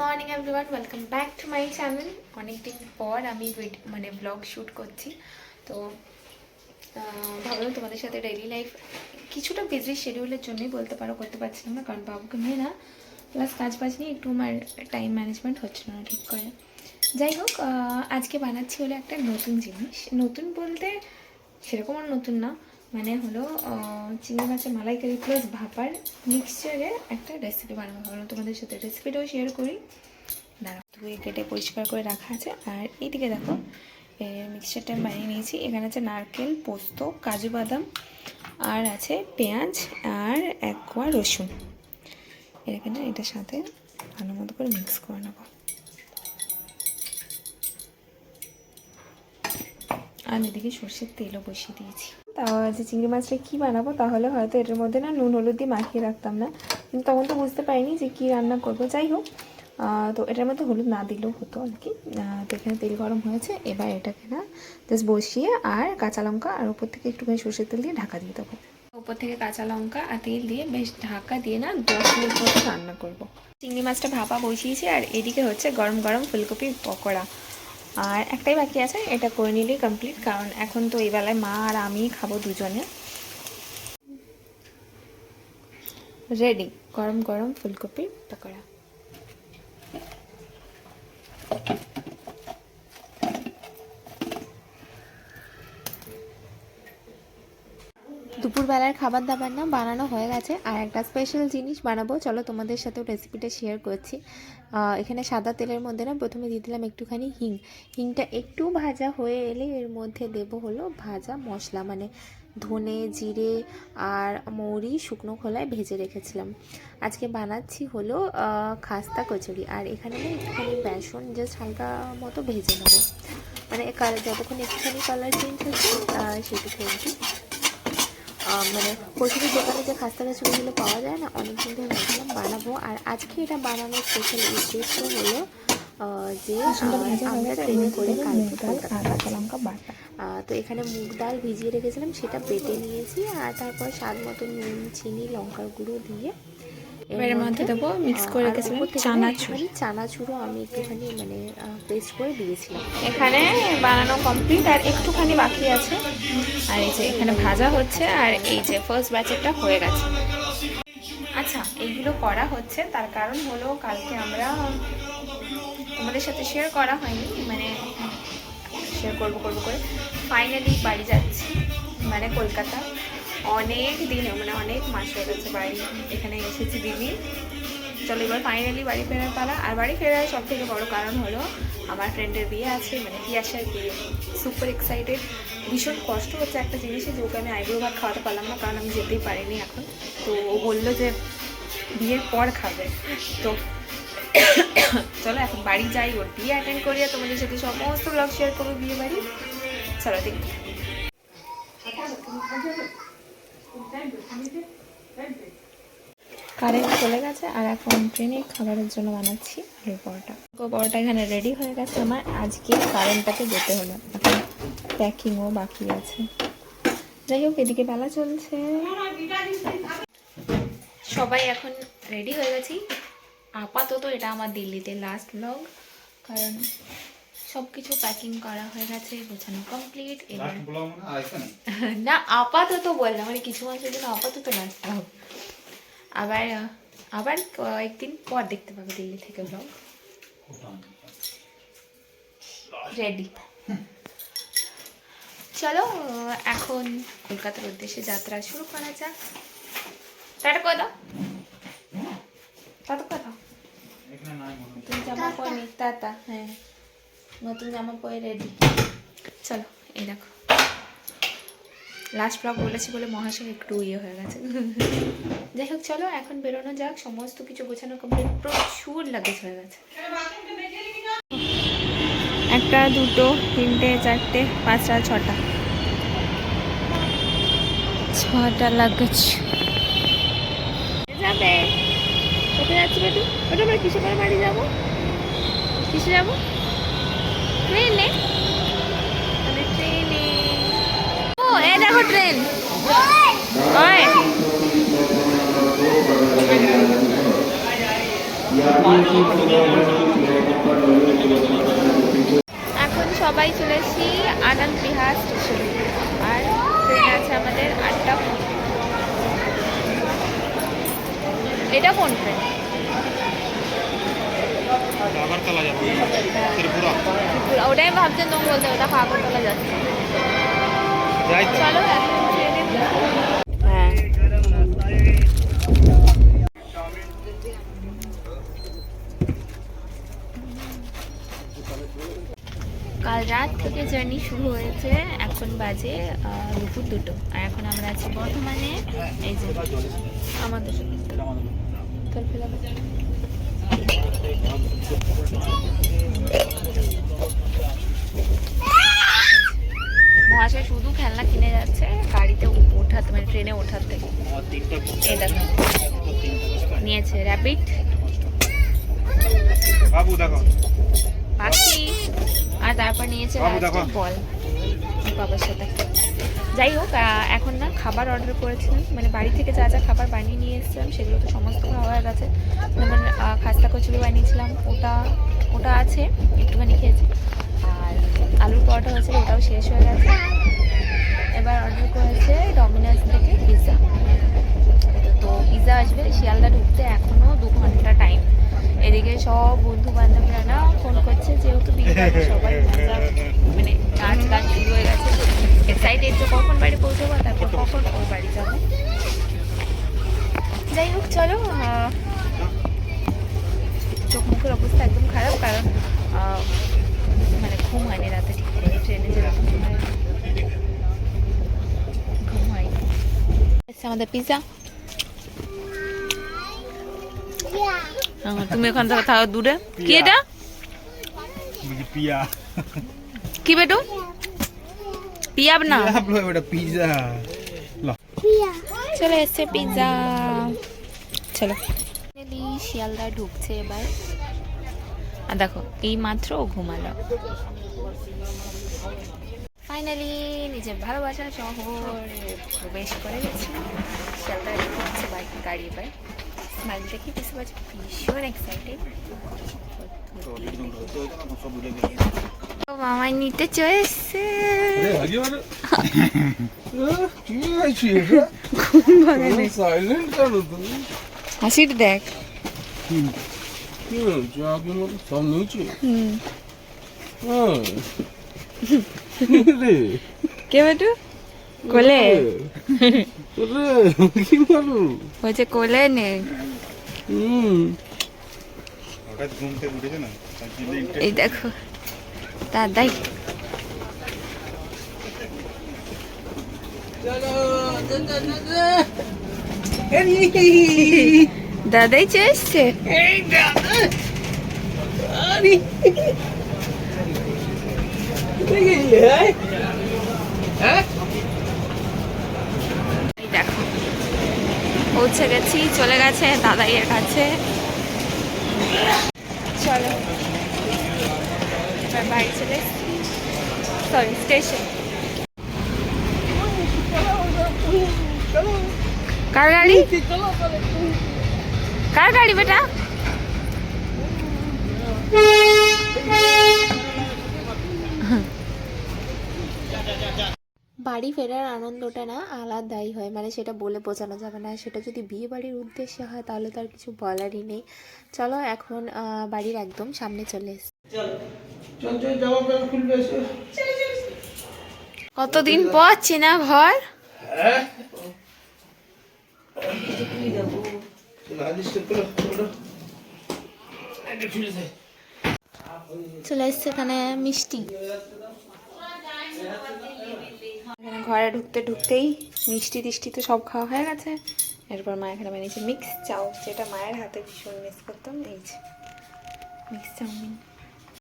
Morning everyone welcome back to my channel অনেকদিন পর আমি মানে ব্লগ শ্যুট করছি। তো ভাবলাম তোমাদের সাথে ডেইলি লাইফ কিছুটা বিজি শিডিউলের জন্যই বলতে পারো, করতে পারছিলাম না, কারণ বাবুকে নিয়ে না প্লাস কাজ বাজ নিয়ে একটু আমার টাইম ম্যানেজমেন্ট হচ্ছিল না ঠিক করে। যাই হোক আজকে বানাচ্ছি হলো একটা নতুন জিনিস। নতুন বলতে সেরকম আর নতুন না। মানে হলো চিংড়ি মাছের মালাইকারি প্লাস ভাপার মিক্সচারে একটা রেসিপি বানাবো ভাবলাম তোমাদের সাথে রেসিপিটাও শেয়ার করি। দাঁড়াও ধুয়ে কেটে পরিষ্কার করে রাখা আছে। আর এইদিকে দেখো মিক্সচারটা আমি বানিয়ে নিয়েছি। এখানে আছে নারকেল, পোস্ত, কাজু বাদাম, আর আছে পেঁয়াজ, আর এক কোয়া রসুন। এখানে এটার সাথে ভালো মতো করে মিক্স করে নেব। আর এদিকে সর্ষের তেলও বসিয়ে দিয়েছি। তাও যে চিংড়ি মাছটা কী বানাবো তাহলে হয়তো এটার মধ্যে না নুন, হলুদ দিয়ে মাখিয়ে রাখতাম না। কিন্তু তখন তো বুঝতে পারিনি যে কী রান্না করব। যাই হোক তো এটার মধ্যে হলুদ না দিলেও হতো আর কি। তো এখানে তেল গরম হয়েছে, এবার এটাকে না জাস্ট বসিয়ে আর কাঁচা লঙ্কা আর উপর থেকে একটুখানি সর্ষের তেল দিয়ে ঢাকা দিয়ে দেবো। উপর থেকে কাঁচা লঙ্কা আর তেল দিয়ে বেশ ঢাকা দিয়ে না দশ মিনিট মতো রান্না করব। চিংড়ি মাছটা ভাপা বসিয়েছি আর এদিকে হচ্ছে গরম গরম ফুলকপির পকোড়া। আর একটাই বাকি আছে, এটা করে নিলেই কমপ্লিট কারণ এখন তো এই বেলায় মা আর আমি খাব দুজনে। রেডি গরম গরম ফুলকপির পকোড়া। দুপুরবেলার খাবার দাবার না বানানো হয়ে গেছে। আর একটা স্পেশাল জিনিস বানাবো। চলো তোমাদের সাথেও রেসিপিটা শেয়ার করছি। এখানে সাদা তেলের মধ্যে না প্রথমে দিয়ে দিলাম একটুখানি হিং। হিংটা একটু ভাজা হয়ে এলে এর মধ্যে দেব হলো ভাজা মশলা। মানে ধনে, জিরে আর মৌরি শুকনো খোলায় ভেজে রেখেছিলাম। আজকে বানাচ্ছি হলো খাস্তা কচুরি। আর এখানে না একটুখানি বেসন জাস্ট হালকা মতো ভেজে নেব। মানে কালার যতক্ষণ একটুখানি কালার চেঞ্জ হচ্ছে সেটুকু মানে প্রচুর দোকানে যে খাস্তা কচুরিগুলো পাওয়া যায় না অনেক দিন ধরে ভাবছিলাম বানাবো আর আজকে এটা বানানোর স্পেশাল উদ্দেশ্য হলো যে আমরা ট্রেনে করে কালকে কলকাতা। আহ, তো এখানে মুগ ডাল ভিজিয়ে রেখেছিলাম সেটা বেটে নিয়েছি আর তারপর স্বাদ মতো নুন চিনি লঙ্কার গুঁড়ো দিয়ে এর মধ্যে দেবো mix করে রেখেছিলাম চানাচুর। চানাচুরও আমি একটুখানি মানে পেস্ট করে দিয়েছিলাম। এখানে বানানো কমপ্লিট আর একটুখানি বাকি আছে। আর এই যে এখানে ভাজা হচ্ছে আর এই যে ফার্স্ট ব্যাচেরটা হয়ে গেছে। আচ্ছা এইগুলো করা হচ্ছে। তার কারণ হলো কালকে আমরা তোমাদের সাথে শেয়ার করা হয়নি। মানে শেয়ার করব করব করে। ফাইনালি বাড়ি যাচ্ছি মানে কলকাতা। অনেক দিন মানে অনেক মাস হয়ে গেছে বাড়ি, এখানে এসেছি দিদি। চলো এবার ফাইনালি বাড়ি ফেরার পালা। আর বাড়ি ফেরার সব থেকে বড় কারণ হলো, আমার ফ্রেন্ডের বিয়ে আছে মানে পিয়াসার বিয়ে সুপার এক্সাইটেড ভীষণ কষ্ট হচ্ছে একটা জিনিসে যে ওকে আমি আইব্রো ভাত খাওয়াতে পারলাম না, কারণ আমি যেতেই পারিনি এখন। তো ও বলল যে, বিয়ের পর খাবে। তো চলো এখন বাড়ি যাই, ওর বিয়ে অ্যাটেন্ড করি আর তোমাদের সাথে সমস্ত ব্লগ শেয়ার করব বিয়ে বাড়ি। চলো দেখি। কারেন্ট চলে গেছে আর এখন ট্রেনে খাবারের জন্য বানাচ্ছি আলুর পরোটা। পরোটা এখানে রেডি হয়ে গেছে আমার। আজকে কারেন্টটাকে যেতে হলো। এখন প্যাকিংও বাকি আছে। যাই হোক, এদিকে বেলা চলছে। সবাই এখন রেডি হয়ে গেছি। আপাতত এটা আমার দিল্লিতে লাস্ট ব্লগ কারণ সব কিছু প্যাকিং করা হয়ে গেছে গোছানো কমপ্লিট না আপাতত বললাম মানে কিছু মাসের জন্য আপাতত লাস্ট ব্লগ আবার আবার কয়েকদিন পর দেখতে পাবে দিল্লি থেকে ব্লগ রেডি চলো এখন কলকাতার উদ্দেশ্যে যাত্রা শুরু করা যাক। টাটা কথা টাটা কথা নতুন জামা পরে টাটা হ্যাঁ। নতুন জামা পরে রেডি চলো, এই দেখো। লাস্ট ব্লগ বলেছি বলে মহাশয় একটু ইয়ে হয়ে গেছে। যাই হোক, চলো, এখন বেরোনো যাক। সমস্ত কিছু গোছানো কমপ্লিট প্রচুর লাগেজ হয়ে গেছে। একটা, দুটো, তিনটে, চারটে, পাঁচটা, ছটা। ছটা লাগেজ যাবে? কোথায় যাচ্ছি বেটু? ওটা আমরা কিসে করে বাড়ি যাব? কিসে যাব? ট্রেনে ট্রেনে ও দেখো ট্রেন এখন সবাই চলে এসেছি আনন্দ বিহার স্টেশনে আর ট্রেন আছে আমাদের আটটা এটা কোন ট্রেন আগরতলা যাব। ত্রিপুরা। ওটাই ভাবছেন তুমি বলতে ওটা কাগরতলা যাচ্ছে। যাই চলো হ্যাঁ। কাল রাত থেকে জার্নি শুরু হয়েছে এখন বাজে দুপুর দুটো। আর এখন আমরা আছি বর্ধমানে এই যে আমাদের। মহাশয় শুধু খেলনা কিনে যাচ্ছে গাড়িতে ওঠাতে মানে ট্রেনে দেখো নিয়েছে র্যাপিড বাবু দেখো। পাখি আর তারপর নিয়েছে বল বাবার সাথে। যাই হোক এখন না খাবার অর্ডার করেছিলাম। মানে বাড়ি থেকে যা যা খাবার বানিয়ে নিয়ে এসেছিলাম, সেগুলো তো সমস্ত খাওয়া হয়ে গেছে। যেমন খাস্তা কচুরি বানিয়েছিলাম, ওটা ওটা আছে, একটুখানি খেয়েছি। আর আলুর পরোটা হয়েছিল, ওটাও শেষ হয়ে গেছে। এবার অর্ডার করেছে ডমিনোস থেকে পিৎজা তো পিৎজা আসবে, শিয়ালদা ঢুকতে এখনও দু ঘণ্টা টাইম এদিকে সব বন্ধু বান্ধবরা না ফোন করছে, যেহেতু বিয়ে সবাই মজা চলো চোখ মুখের অবস্থা একদম খারাপ কারণ মানে ঘুম হয়নি রাতে ঠিক করে ট্রেনে যেরকম ঘুম হয়নি। আচ্ছা আমাদের পিৎজা তুমি ওখান থেকে থাকো দূরে। কি এটা? পিয়া। কি বেটু? পিয়াব না। পিজা চলে এসছে পিৎজা চলো। শিয়ালদা ঢুকছে এবার। আর দেখো এই মাত্র ও ঘুমালো। ফাইনালি নিজের ভালোবাসা শহরে প্রবেশ করে গেছি। শিয়ালদা ঢুকছে বাইক গাড়ি এবার। স্মাইল দেখে কিছু বাজে ভীষণ এক্সাইটেড মামা নিতে চলে এসছে সাইলেন্ট কেন তুমি? হাসির দেখ। কি হয়েছে? হ্যাঁ। কে বেটু কোলে। বলো? কোলে নে। এই দেখো দাদাই। দাদাই চেয়েছে? দেখো পৌঁছে গেছি চলে গেছে দাদাইয়ের কাছে। চলো এবার বাড়ি চলে সরি স্টেশন কার গাড়ি? কার গাড়ি বেটা? বাড়ি ফেরার আনন্দটা না আলাদাই হয়। মানে সেটা বলে বোঝানো যাবে না। সেটা যদি বিয়ে বাড়ির উদ্দেশ্যে হয় তাহলে তো আর কিছু বলারই নেই। চলো এখন বাড়ির একদম সামনে চলে কতদিন পর চেনা ঘর রাজিস্টার করো করো এটা খুলে দে চলে এসছে এখানে মিষ্টি। ঘরে ঢুকতে ঢুকতেই মিষ্টি টিষ্টি তো সব খাওয়া হয়ে গেছে। এরপর মা এখানে বানিয়েছে মিক্স চাউ, যেটা মায়ের হাতে ভীষণ মিস করতাম, এই যে মিক্স চাউমিন।